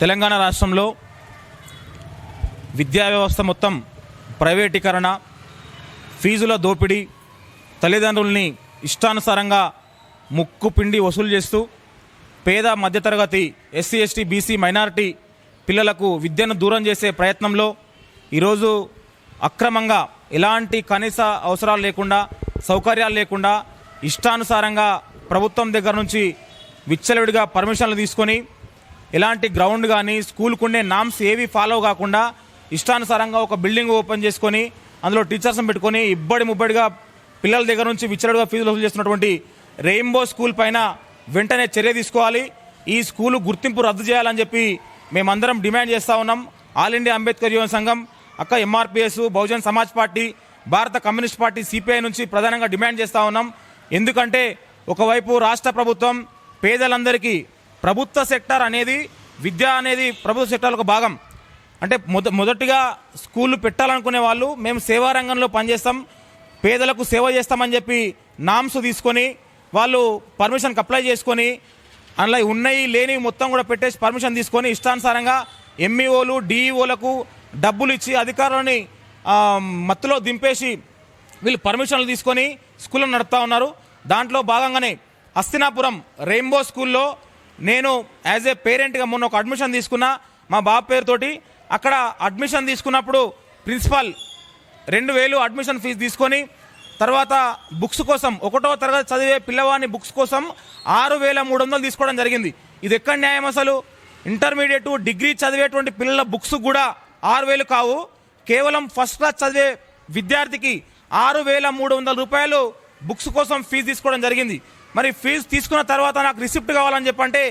తెలంగాణ రాష్ట్రంలో విద్యా వ్యవస్థ మొత్తం ప్రైవేటీకరణ ఫీజుల దోపిడీ తల్లిదండ్రుల్ని ఇష్టానుసారంగా ముక్కు పిండి వసూలు చేస్తూ పేద మధ్యతరగతి ఎస్సీ ఎస్టీ బీసీ మైనారిటీ పిల్లలకు విద్యను దూరం చేసే ప్రయత్నంలో ఈరోజు అక్రమంగా ఎలాంటి కనీస అవసరాలు లేకుండా సౌకర్యాలు లేకుండా ఇష్టానుసారంగా ప్రభుత్వం దగ్గర నుంచి విచ్చలవిడిగా పర్మిషన్లు తీసుకొని ఎలాంటి గ్రౌండ్ కానీ స్కూల్కు ఉండే నామ్స్ ఏవి ఫాలో కాకుండా ఇష్టానుసారంగా ఒక బిల్డింగ్ ఓపెన్ చేసుకొని అందులో టీచర్స్ని పెట్టుకొని ఇబ్బడి ముబ్బడిగా పిల్లల దగ్గర నుంచి విచ్చలవిడిగా ఫీజులు వసూలు చేస్తున్నటువంటి రెయిన్బో స్కూల్ పైన వెంటనే చర్య తీసుకోవాలి. ఈ స్కూలు గుర్తింపు రద్దు చేయాలని చెప్పి మేమందరం డిమాండ్ చేస్తూ ఉన్నాం. ఆల్ ఇండియా అంబేద్కర్ యువన సంఘం అక్క MRPS Bahujan Samaj party Bharata communist party CPI నుంచి ప్రధానంగా డిమాండ్ చేస్తూ ఉన్నాం. ఎందుకంటే ఒకవైపు రాష్ట్ర ప్రభుత్వం పేదలందరికీ ప్రభుత్వ సెక్టర్ అనేది విద్య అనేది ప్రభుత్వ సెక్టర్ ఒక భాగం. అంటే మొద మొదటిగా స్కూళ్ళు పెట్టాలనుకునే వాళ్ళు మేము సేవా రంగంలో పనిచేస్తాం పేదలకు సేవ చేస్తామని చెప్పి నామ్స్ తీసుకొని వాళ్ళు పర్మిషన్కి అప్లై చేసుకొని అందులో ఉన్నాయి లేని మొత్తం కూడా పెట్టేసి పర్మిషన్ తీసుకొని ఇష్టానుసారంగా ఎంఈఓలు డిఈఓలకు డబ్బులు ఇచ్చి అధికారులని మత్తులో దింపేసి వీళ్ళు పర్మిషన్లు తీసుకొని స్కూళ్ళను నడుపుతా ఉన్నారు. దాంట్లో భాగంగానే హస్తినాపురం రెయిన్బో స్కూల్లో నేను యాజ్ ఏ పేరెంట్గా మొన్న ఒక అడ్మిషన్ తీసుకున్నా మా బాబు పేరుతోటి. అక్కడ అడ్మిషన్ తీసుకున్నప్పుడు ప్రిన్సిపాల్ రెండు వేలు అడ్మిషన్ ఫీజు తీసుకొని తర్వాత బుక్స్ కోసం ఒకటో తరగతి చదివే పిల్లవాడిని బుక్స్ కోసం ఆరు వేల మూడు వందలు తీసుకోవడం జరిగింది. ఇది ఎక్కడ న్యాయం అసలు? ఇంటర్మీడియట్ డిగ్రీ చదివేటువంటి పిల్లల బుక్స్ కూడా ఆరు వేలు కావు. కేవలం ఫస్ట్ క్లాస్ చదివే విద్యార్థికి ఆరు వేల మూడు వందల రూపాయలు బుక్స్ కోసం ఫీజు తీసుకోవడం జరిగింది. మరి ఫీజు తీసుకున్న తర్వాత నాకు రిసిప్ట్ కావాలని చెప్పంటే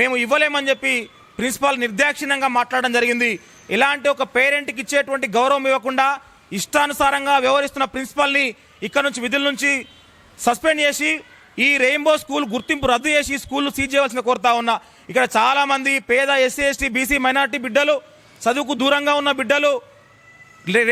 మేము ఇవ్వలేమని చెప్పి ప్రిన్సిపాల్ నిర్దాక్షిణ్యంగా మాట్లాడడం జరిగింది. ఇలాంటి ఒక పేరెంట్కి ఇచ్చేటువంటి గౌరవం ఇవ్వకుండా ఇష్టానుసారంగా వ్యవహరిస్తున్న ప్రిన్సిపాల్ని ఇక్కడ నుంచి విధుల నుంచి సస్పెండ్ చేసి ఈ రెయిన్బో స్కూల్ గుర్తింపు రద్దు చేసి స్కూల్ సీజ్ చేయవలసిన కోరుతా ఉన్నా. ఇక్కడ చాలామంది పేద ఎస్సీ ఎస్టీ బీసీ మైనార్టీ బిడ్డలు చదువుకు దూరంగా ఉన్న బిడ్డలు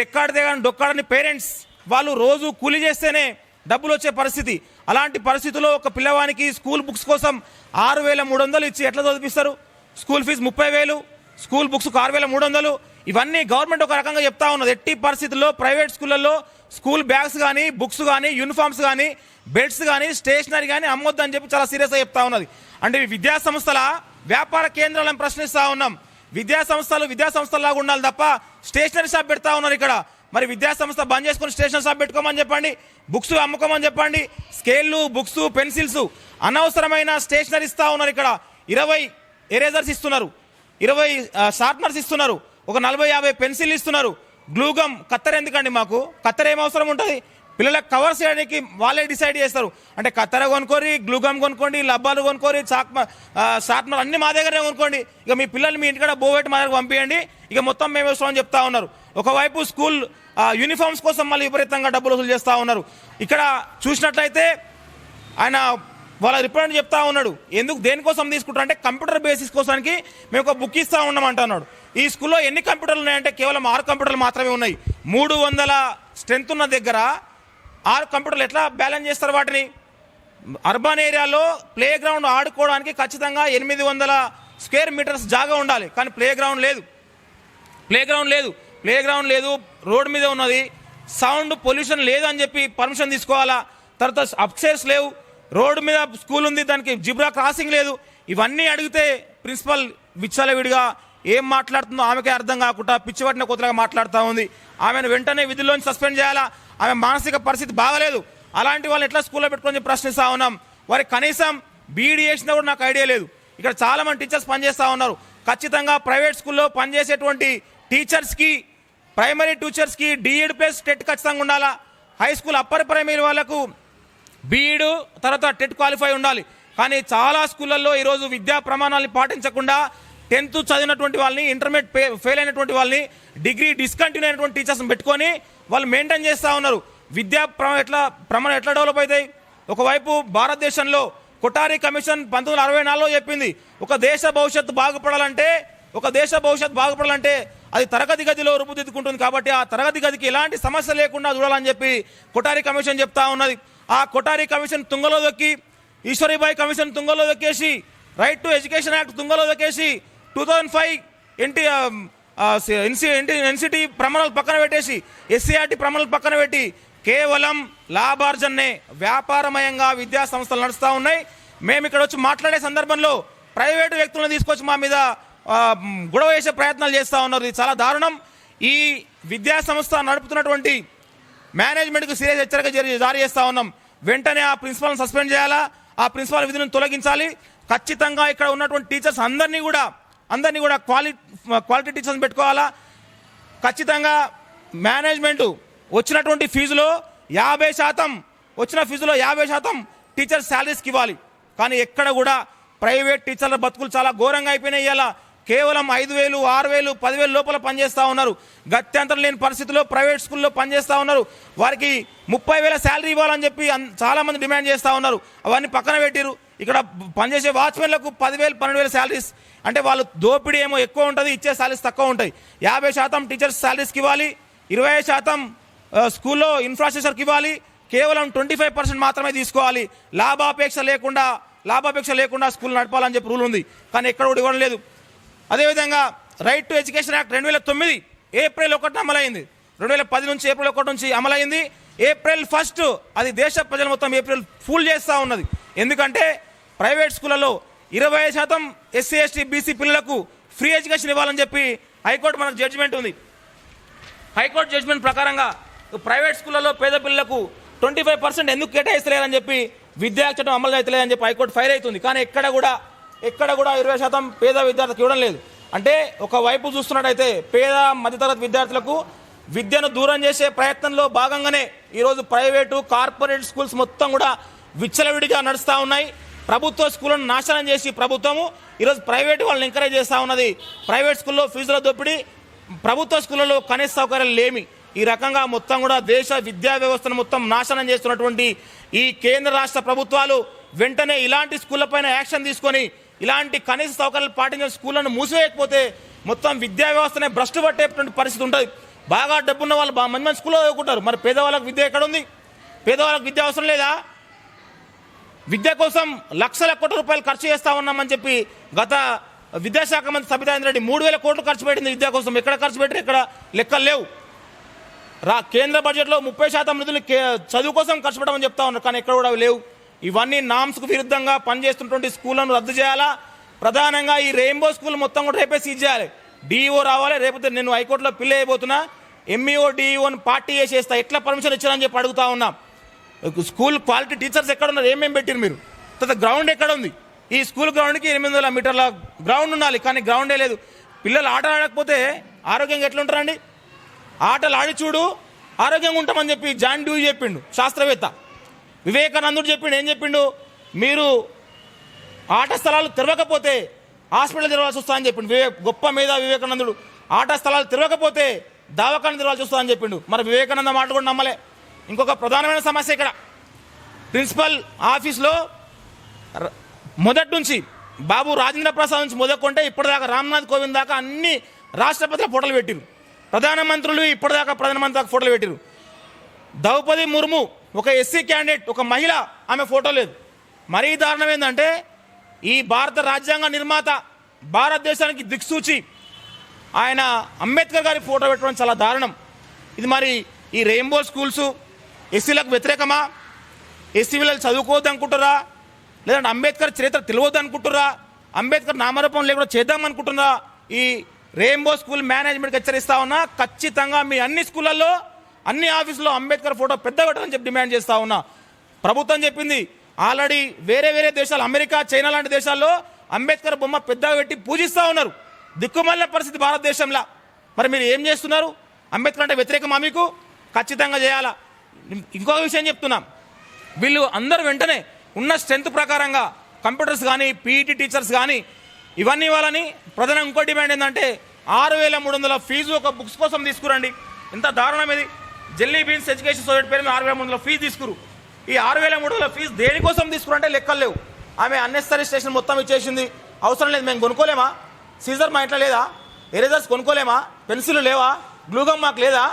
రెక్కాడితే కానీ డొక్కాడని పేరెంట్స్ వాళ్ళు రోజు కూలి చేస్తేనే డబ్బులు వచ్చే పరిస్థితి. అలాంటి పరిస్థితుల్లో ఒక పిల్లవానికి స్కూల్ బుక్స్ కోసం ఆరు వేల మూడు వందలు ఇచ్చి ఎట్లా చదివిస్తారు? స్కూల్ ఫీజు ముప్పై వేలు స్కూల్ బుక్స్ ఆరు వేల మూడు వందలు. ఇవన్నీ గవర్నమెంట్ ఒక రకంగా చెప్తా ఉన్నది. ఎట్టి పరిస్థితుల్లో ప్రైవేట్ స్కూళ్ళల్లో స్కూల్ బ్యాగ్స్ కానీ బుక్స్ కానీ యూనిఫామ్స్ కానీ బెడ్స్ కానీ స్టేషనరీ కానీ అమ్మొద్దు అని చెప్పి చాలా సీరియస్గా చెప్తా ఉన్నది. అంటే విద్యా సంస్థల? వ్యాపార కేంద్రాలను ప్రశ్నిస్తూ ఉన్నాం. విద్యా సంస్థలు విద్యా సంస్థల్లాగా ఉండాలి తప్ప స్టేషనరీ షాప్ పెడతా ఉన్నారు ఇక్కడ. మరి విద్యాసంస్థ బంద్ చేసుకుని స్టేషన్ షాప్ పెట్టుకోమని చెప్పండి బుక్స్ అమ్ముకోమని చెప్పండి స్కేళ్ళు బుక్స్ పెన్సిల్స్ అనవసరమైన స్టేషనరీ ఇస్తా ఉన్నారు ఇక్కడ. ఇరవై ఎరేజర్స్ ఇస్తున్నారు. ఇరవై షార్ప్నర్స్ ఇస్తున్నారు. ఒక నలభై యాభై పెన్సిల్ ఇస్తున్నారు. గ్లూగమ్ కత్తెర ఎందుకండి మాకు? కత్తెర ఏం అవసరం ఉంటుంది? పిల్లలకు కవర్ చేయడానికి వాళ్ళే డిసైడ్ చేస్తారు. అంటే కత్తెర కొనుక్కోరి గ్లూగమ్ కొనుక్కోండి లబ్బాలు కొనుక్కోరి చాక్ షార్ప్నర్ అన్ని మా దగ్గరే కొనుక్కోండి. ఇక మీ పిల్లలు మీ ఇంటికాడ బోవెట్టి మా దగ్గర పంపించండి ఇక మొత్తం మేము వేస్తామని చెప్తా ఉన్నారు. ఒకవైపు స్కూల్ యూనిఫామ్స్ కోసం మళ్ళీ విపరీతంగా డబ్బులు వసూలు చేస్తూ ఉన్నారు. ఇక్కడ చూసినట్లయితే ఆయన వాళ్ళ రిప్రజెంట్ చెప్తా ఉన్నాడు ఎందుకు దేనికోసం తీసుకుంటారు? అంటే కంప్యూటర్ బేసిస్ కోసానికి మేము ఒక బుక్ ఇస్తూ ఉన్నాం అంటున్నాడు. ఈ స్కూల్లో ఎన్ని కంప్యూటర్లు ఉన్నాయంటే కేవలం ఆరు కంప్యూటర్లు మాత్రమే ఉన్నాయి. మూడు వందల స్ట్రెంత్ ఉన్న దగ్గర ఆరు కంప్యూటర్లు ఎట్లా బ్యాలెన్స్ చేస్తారు వాటిని? అర్బన్ ఏరియాలో ప్లే గ్రౌండ్ ఆడుకోవడానికి ఖచ్చితంగా ఎనిమిది వందల స్క్వేర్ మీటర్స్ జాగా ఉండాలి కానీ ప్లే గ్రౌండ్ లేదు. ప్లే గ్రౌండ్ లేదు. ప్లే గ్రౌండ్ లేదు రోడ్ మీద ఉన్నది. సౌండ్ పొల్యూషన్ లేదు అని చెప్పి పర్మిషన్ తీసుకోవాలా? తర్వాత అప్సైర్స్ లేవు. రోడ్డు మీద స్కూల్ ఉంది దానికి జిబ్రా క్రాసింగ్ లేదు. ఇవన్నీ అడిగితే ప్రిన్సిపల్ విచ్చలవిడిగా ఏం మాట్లాడుతుందో ఆమెకే అర్థం కాకుండా పిచ్చిపట్టిన కొత్తగా మాట్లాడుతూ ఉంది. ఆమెను వెంటనే విధుల్లోంచి సస్పెండ్ చేయాలా? ఆమె మానసిక పరిస్థితి బాగలేదు. అలాంటి వాళ్ళని ఎట్లా స్కూల్లో పెట్టుకొని ప్రశ్నిస్తూ ప్రశ్నిస్తా ఉన్నాం. వారి కనీసం బీఈడీ చేసినా కూడా నాకు ఐడియా లేదు. ఇక్కడ చాలామంది టీచర్స్ పనిచేస్తూ ఉన్నారు. ఖచ్చితంగా ప్రైవేట్ స్కూల్లో పనిచేసేటువంటి టీచర్స్కి ప్రైమరీ టీచర్స్కి డిఈడ్ ప్లస్ టెట్ ఖచ్చితంగా ఉండాలా? హై స్కూల్ అప్పర్ ప్రైమరీ వాళ్ళకు బీఈడు తర్వాత టెట్ క్వాలిఫై ఉండాలి. కానీ చాలా స్కూళ్ళల్లో ఈరోజు విద్యా ప్రమాణాలను పాటించకుండా టెన్త్ చదివినటువంటి వాళ్ళని ఇంటర్మీడియట్ ఫెయిల్ అయినటువంటి వాళ్ళని డిగ్రీ డిస్కంటిన్యూ అయినటువంటి టీచర్స్ని పెట్టుకొని వాళ్ళు మెయింటైన్ చేస్తూ ఉన్నారు. విద్యా ప్రమ ఎట్లా ప్రమాణం ఎట్లా డెవలప్ అవుతాయి? ఒకవైపు భారతదేశంలో కొటారి కమిషన్ పంతొమ్మిది వందల అరవై నాలుగులో చెప్పింది ఒక దేశ భవిష్యత్తు బాగుపడాలంటే ఒక దేశ భవిష్యత్తు బాగుపడాలంటే అది తరగతి గదిలో రూపుదిద్దుకుంటుంది కాబట్టి ఆ తరగతి గదికి ఎలాంటి సమస్య లేకుండా చూడాలని చెప్పి కొటారి కమిషన్ చెప్తా ఉన్నది. ఆ కొటారి కమిషన్ తుంగలో దొక్కి ఈశ్వరీబాయి కమిషన్ తుంగలో దొక్కేసి రైట్ టు ఎడ్యుకేషన్ యాక్ట్ తుంగలో దొక్కేసి two thousand five NT NC NT NCT ప్రమాణాలు పక్కన పెట్టేసి ఎస్సీఆర్టీ ప్రమాణాలు పక్కన పెట్టి కేవలం లాభార్జన్నే వ్యాపారమయంగా విద్యా సంస్థలు నడుస్తూ ఉన్నాయి. మేము ఇక్కడ వచ్చి మాట్లాడే సందర్భంలో ప్రైవేటు వ్యక్తులను తీసుకొచ్చి మా మీద గొడవ వేసే ప్రయత్నాలు చేస్తూ ఉన్నారు. ఇది చాలా దారుణం. ఈ విద్యా సంస్థ నడుపుతున్నటువంటి మేనేజ్మెంట్కు సీరియస్ హెచ్చరిక జరి- జారీ చేస్తా ఉన్నాం. వెంటనే ఆ ప్రిన్సిపాల్ని సస్పెండ్ చేయాలా? ఆ ప్రిన్సిపాల్ విధులను తొలగించాలి. ఖచ్చితంగా ఇక్కడ ఉన్నటువంటి టీచర్స్ అందరినీ కూడా అందరినీ కూడా క్వాలి క్వాలిటీ టీచర్స్ పెట్టుకోవాలా? ఖచ్చితంగా మేనేజ్మెంట్ వచ్చినటువంటి ఫీజులో యాభై శాతం వచ్చిన ఫీజులో యాభై శాతం టీచర్ శాలరీస్కి ఇవ్వాలి. కానీ ఎక్కడ కూడా ప్రైవేట్ టీచర్ల బతుకులు చాలా ఘోరంగా అయిపోయినాయి ఇలా కేవలం ఐదు వేలు ఆరు వేలు పదివేలు లోపల పనిచేస్తూ ఉన్నారు. గత్యంతరం లేని పరిస్థితుల్లో ప్రైవేట్ స్కూల్లో పనిచేస్తూ ఉన్నారు. వారికి ముప్పై వేల శాలరీ ఇవ్వాలని చెప్పి చాలామంది డిమాండ్ చేస్తూ ఉన్నారు. అవన్నీ పక్కన పెట్టిరు ఇక్కడ పనిచేసే వాచ్మెన్లకు పదివేలు పన్నెండు వేల శాలరీస్. అంటే వాళ్ళు దోపిడీ ఏమో ఎక్కువ ఉంటుంది ఇచ్చే శాలరీస్ తక్కువ ఉంటాయి. యాభై శాతం టీచర్స్ శాలరీస్కి ఇవ్వాలి. ఇరవై శాతం స్కూల్లో ఇన్ఫ్రాస్ట్రక్చర్కి ఇవ్వాలి. కేవలం ట్వంటీ ఫైవ్ పర్సెంట్ మాత్రమే తీసుకోవాలి. లాభాపేక్ష లేకుండా లాభాపేక్ష లేకుండా స్కూల్ నడపాలని చెప్పి రూల్ ఉంది. కానీ ఎక్కడ కూడా ఇవ్వడం లేదు. అదేవిధంగా రైట్ టు ఎడ్యుకేషన్ యాక్ట్ రెండు వేల తొమ్మిది ఏప్రిల్ ఒకటి అమలైంది. రెండు వేల పది నుంచి ఏప్రిల్ ఒకటి నుంచి అమలైంది. ఏప్రిల్ ఫస్ట్ అది దేశ ప్రజలు మొత్తం ఏప్రిల్ ఫుల్ చేస్తూ ఉన్నది. ఎందుకంటే ప్రైవేట్ స్కూళ్ళలో ఇరవై శాతం ఎస్సీ ఎస్టీ బీసీ పిల్లలకు ఫ్రీ ఎడ్యుకేషన్ ఇవ్వాలని చెప్పి హైకోర్టు మనకు జడ్జిమెంట్ ఉంది. హైకోర్టు జడ్జిమెంట్ ప్రకారంగా ప్రైవేట్ స్కూళ్ళలో పేద పిల్లలకు ట్వంటీ ఫైవ్ పర్సెంట్ ఎందుకు కేటాయిస్తలేరని చెప్పి విద్యా చట్టం అమలు అవుతలేదని చెప్పి హైకోర్టు ఫైర్ అవుతుంది. కానీ ఎక్కడ కూడా ఎక్కడ కూడా ఇరవై శాతం పేద విద్యార్థులకు ఇవ్వడం లేదు. అంటే ఒకవైపు చూస్తున్నట్టయితే పేద మధ్యతరగతి విద్యార్థులకు విద్యను దూరం చేసే ప్రయత్నంలో భాగంగానే ఈరోజు ప్రైవేటు కార్పొరేట్ స్కూల్స్ మొత్తం కూడా విచ్చలవిడిగా నడుస్తూ ఉన్నాయి. ప్రభుత్వ స్కూళ్ళను నాశనం చేసి ప్రభుత్వము ఈరోజు ప్రైవేట్ వాళ్ళని ఎంకరేజ్ చేస్తూ ఉన్నది. ప్రైవేట్ స్కూల్లో ఫీజుల దొప్పిడి ప్రభుత్వ స్కూళ్ళలో కనీస సౌకర్యాలు లేమి. ఈ రకంగా మొత్తం కూడా దేశ విద్యా వ్యవస్థను మొత్తం నాశనం చేస్తున్నటువంటి ఈ కేంద్ర రాష్ట్ర ప్రభుత్వాలు వెంటనే ఇలాంటి స్కూళ్ళపైన యాక్షన్ తీసుకొని ఇలాంటి కనీస సౌకర్యాలు పాటించిన స్కూళ్ళను మూసివేయకపోతే మొత్తం విద్యా వ్యవస్థనే భ్రష్టు పట్టేటువంటి పరిస్థితి ఉంటుంది. బాగా డబ్బున్న వాళ్ళు బాగా మంది మంది స్కూల్లో చదువుకుంటారు. మరి పేదవాళ్ళకి విద్య ఎక్కడ ఉంది పేదవాళ్ళకి విద్య అవసరం లేదా? విద్య కోసం లక్షల కోట్ల రూపాయలు ఖర్చు చేస్తా ఉన్నామని చెప్పి గత విద్యాశాఖ మంత్రి సబితాంద్ర రెడ్డి మూడు వేల కోట్లు ఖర్చు పెట్టింది విద్య కోసం. ఎక్కడ ఖర్చు పెట్టారు? ఇక్కడ లెక్కలు లేవు. రా కేంద్ర బడ్జెట్లో ముప్పై శాతం నిధులు చదువు కోసం ఖర్చు పెట్టమని చెప్తా ఉన్నారు. కానీ ఎక్కడ కూడా లేవు. ఇవన్నీ నామ్స్కు విరుద్ధంగా పనిచేస్తున్నటువంటి స్కూళ్ళను రద్దు చేయాలా? ప్రధానంగా ఈ రెయిన్బో స్కూల్ మొత్తం కూడా రేపే సీజ్ చేయాలి. డిఈఓ రావాలి రేపైతే నేను హైకోర్టులో పిల్లి అయిపోతున్నా. ఎంఈఓ డిఈఓని పార్టీ చేసేస్తా. ఎట్లా పర్మిషన్ ఇచ్చారని చెప్పి అడుగుతా ఉన్నాం. స్కూల్ క్వాలిటీ టీచర్స్ ఎక్కడ ఉన్నారు ఏమేమి పెట్టారు మీరు? తర్వాత గ్రౌండ్ ఎక్కడ ఉంది? ఈ స్కూల్ గ్రౌండ్కి ఎనిమిది వందల మీటర్ల గ్రౌండ్ ఉండాలి కానీ గ్రౌండే లేదు. పిల్లలు ఆటలు ఆడకపోతే ఆరోగ్యంగా ఎట్లుంటారండి? ఆటలు ఆడి చూడు ఆరోగ్యంగా ఉంటామని చెప్పి జాన్ డ్యూ చెప్పిండు శాస్త్రవేత్త. వివేకానందుడు చెప్పిండు ఏం చెప్పిండు? మీరు ఆట స్థలాలు తెరవకపోతే హాస్పిటల్ తెరవాల్సి వస్తుందని చెప్పిండు. వివేక్ గొప్ప మీద వివేకానందుడు. ఆట స్థలాలు తెరవకపోతే దావకాన్ని తెరవాల్సి వస్తుందని చెప్పిండు. మరి వివేకానంద మాట కూడా నమ్మలే. ఇంకొక ప్రధానమైన సమస్య ఇక్కడ. ప్రిన్సిపల్ ఆఫీస్లో మొదటి నుంచి బాబు రాజేంద్ర ప్రసాద్ నుంచి మొదలుకుంటే ఇప్పటిదాకా రామ్నాథ్ కోవింద్ దాకా అన్ని రాష్ట్రపతుల ఫోటోలు పెట్టిరు. ప్రధానమంత్రులు ఇప్పటిదాకా ప్రధానమంత్రి దాకా ఫోటోలు పెట్టిరు. ద్రౌపది ముర్ము ఒక ఎస్సీ క్యాండిడేట్ ఒక మహిళ ఆమె ఫోటో లేదు. మరీ దారుణం ఏంటంటే ఈ భారత రాజ్యాంగ నిర్మాత భారతదేశానికి దిక్సూచి. ఆయన అంబేద్కర్ గారి ఫోటో పెట్టడం చాలా దారుణం. ఇది మరి ఈ రెయిన్బో స్కూల్స్ ఎస్సీలకు వ్యతిరేకమా? ఎస్సీ పిల్లలు చదువుకోవద్దు అనుకుంటారా లేదంటే అంబేద్కర్ చరిత్ర తెలియవద్దు అనుకుంటారా అంబేద్కర్ నామరూపం లేకుండా చేద్దాం అనుకుంటున్నారా ఈ రెయిన్బో స్కూల్ మేనేజ్మెంట్కి హెచ్చరిస్తా ఉన్నా ఖచ్చితంగా మీ అన్ని స్కూళ్ళల్లో అన్ని ఆఫీసులో అంబేద్కర్ ఫోటో పెద్ద పెట్టాలని చెప్పి డిమాండ్ చేస్తా ఉన్నా. ప్రభుత్వం చెప్పింది ఆల్రెడీ వేరే వేరే దేశాలు అమెరికా చైనా లాంటి దేశాల్లో అంబేద్కర్ బొమ్మ పెద్దగా పెట్టి పూజిస్తూ ఉన్నారు. దిక్కుమల్ల పరిస్థితి భారతదేశంలో. మరి మీరు ఏం చేస్తున్నారు? అంబేద్కర్ అంటే వ్యతిరేకమా మీకు? ఖచ్చితంగా చేయాలా? ఇంకొక విషయం చెప్తున్నాం. వీళ్ళు అందరూ వెంటనే ఉన్న స్ట్రెంత్ ప్రకారంగా కంప్యూటర్స్ కానీ పీఈటీ టీచర్స్ కానీ ఇవన్నీ ఇవ్వాలని ప్రధాన ఇంకో డిమాండ్ ఏంటంటే ఆరు వేల మూడు వందల ఫీజు ఒక బుక్స్ కోసం తీసుకురండి. ఎంత దారుణం ఇది. జెల్లీ బీన్స్ ఎడ్యుకేషన్ సొసైటీ పేరు మీద ఆరు వేల మూడు వందల ఫీజు తీసుకురు. ఈ ఆరు వేల మూడు వందల ఫీజు దేనికోసం తీసుకురంటే లెక్కలు లేవు. ఆమె అన్నెసరీ స్టేషన్ మొత్తం ఇచ్చేసింది. అవసరం లేదు మేము కొనుక్కోలేమా? సీజర్ మా ఇంట్లో లేదా? ఎరేజర్స్ కొనుక్కోలేమా? పెన్సిల్ లేవా? గ్లూగమ్ మాకు లేదా?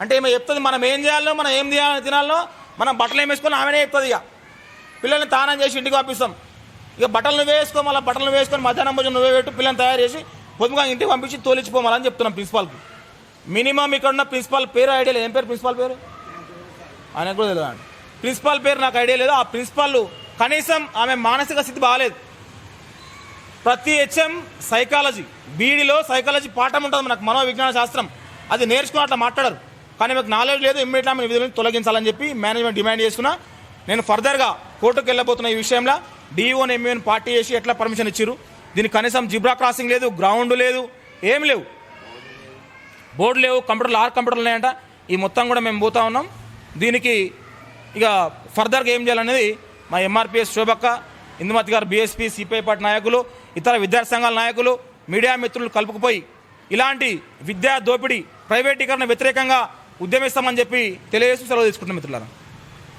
అంటే ఏమో చెప్తుంది మనం ఏం చేయాలో మనం ఏం చేయాలో తినాలో మనం బట్టలు ఏం వేసుకొని ఆమెనే చెప్తుంది ఇక. పిల్లల్ని తానం చేసి ఇంటికి పంపిస్తాం. ఇక బట్టలు నువ్వే వేసుకో మళ్ళీ బట్టలు వేసుకొని మధ్యాహ్నం భోజనం నువ్వే పెట్టు పిల్లల్ని తయారు చేసి పొద్దుగా ఇంటికి పంపించి తోలిచ్చిపోమాలని చెప్తున్నాం ప్రిన్సిపాల్కి. మినిమం ఇక్కడ ఉన్న ప్రిన్సిపాల్ పేరు ఐడియా లేదు. ఏం పేరు ప్రిన్సిపాల్ పేరు? ఆయన కూడా తెలియదు ప్రిన్సిపాల్ పేరు నాకు ఐడియా లేదు. ఆ ప్రిన్సిపాల్ కనీసం ఆమె మానసిక స్థితి బాగాలేదు. ప్రతి హెచ్ఎం సైకాలజీ బీడీలో సైకాలజీ పాఠం ఉంటుంది మనకు మనోవిజ్ఞాన శాస్త్రం. అది నేర్చుకుని అట్లా మాట్లాడరు. కానీ మీకు నాలెడ్జ్ లేదు ఇమ్మీడియట్గా ఆమె విధులను తొలగించాలని చెప్పి మేనేజ్మెంట్ డిమాండ్ చేస్తున్నా. నేను ఫర్దర్గా కోర్టుకు వెళ్ళబోతున్న ఈ విషయంలో డిఓని ఎంఈని పార్టీ చేసి ఎట్లా పర్మిషన్ ఇచ్చారు దీనికి కనీసం జిబ్రా క్రాసింగ్ లేదు గ్రౌండ్ లేదు ఏం లేవు. బోర్డు లేవు కంప్యూటర్లు ఆరు కంప్యూటర్లు ఉన్నాయంట. ఈ మొత్తం కూడా మేము పోతా ఉన్నాం. దీనికి ఇక ఫర్దర్గా ఏం చేయాలనేది మా ఎంఆర్పిఎస్ శోభక్క ఇందుమతి గారు బీఎస్పీ సిపిఐ పార్టీ నాయకులు ఇతర విద్యార్థి సంఘాల నాయకులు మీడియా మిత్రులు కలుపుకుపోయి ఇలాంటి విద్యా దోపిడీ ప్రైవేటీకరణ వ్యతిరేకంగా ఉద్యమిస్తామని చెప్పి తెలియజేస్తూ సెలవు తీసుకుంటున్నాం మిత్రులారా.